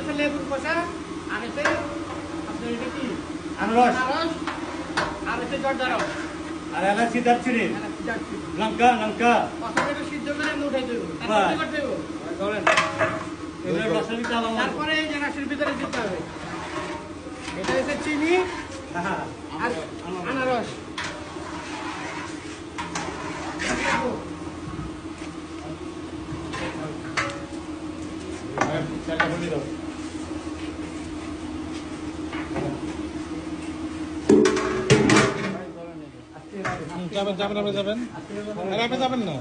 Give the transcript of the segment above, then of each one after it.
হচ্ছে লেবুর কষা আর হচ্ছে আপনার এটা কি? আনারস। আনারস? আর হচ্ছে জর্দা রস। আর এলাচি দারচিনি। লঙ্কা লঙ্কা। প্রথমে সিদ্ধ করে উঠাই দেবো। তারপর করতে হবে? ধরেন। এগুলো রসায়নিক চালানো তারপরে এই জানাসের ভিতরে দিতে হবে। এটা হচ্ছে চিনি আর আনারস। যাবেন যাবেন আপনি যাবেন। আরে আপনি যাবেন না?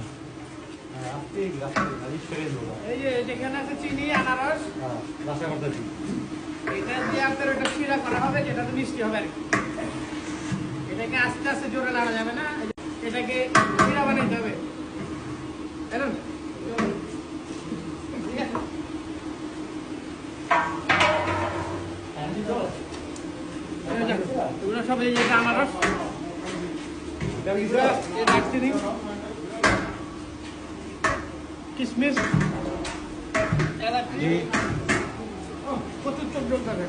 এই যে যেখানে আছে চিনি আনারস রাস্তা করতেছি এটা দিয়ে আপনার ওটা শিরা করা হবে যেটাতে মিষ্টি হবে আর কি। এটাকে আস্তে আস্তে জোরে লাড়া যাবে না? এটাকে শিরা বানাইতে হবে। এগুলো সব এই যে আনারস এগুলো এই দারচিনি কিশমিশ এলাচি ও, প্রচুর চোখ জ্বলতে হবে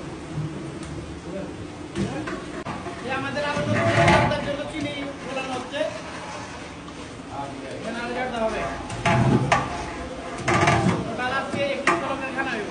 এই আমাদের আলাদা আলাদার জন্য চিনি ফোলানো হচ্ছে এখানে আলাদা করতে হবে তাহলে আজকে একটু কলমের খানা হইব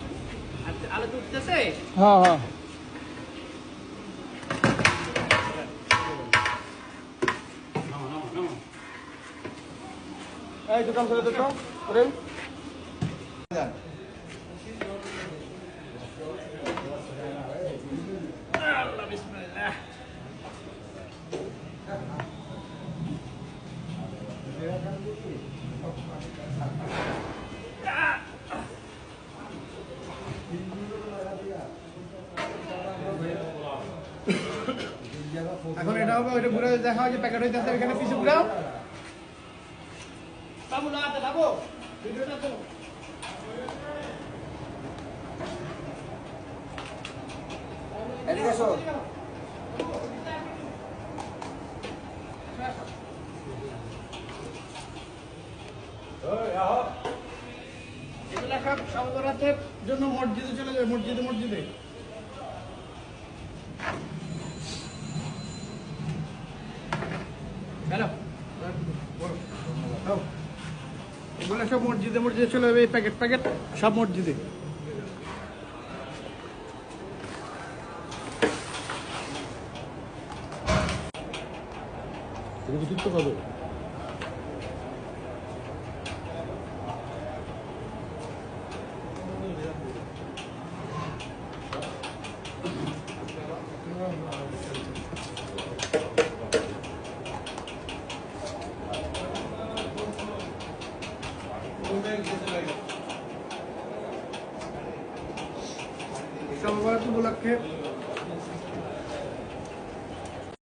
আলো উঠতেছে? হ্যাঁ হ্যাঁ। এই দোকান করে তো এখন এটা হবে ওইটা ঘুরে দেখা হয় যে প্যাকেট এখানে পিছু ঘুরাও বাবু লাগাতে লাবো ভিডিওটা তো। এদিকে এসো। এগুলা সব সবরাতের জন্য মসজিদে চলে যাবে মসজিদে মসজিদে। এগুলো সব মসজিদে মসজিদে চলে যাবে এই প্যাকেট প্যাকেট সব মসজিদে। ঠিক তো পাবে সবরাত উপলক্ষে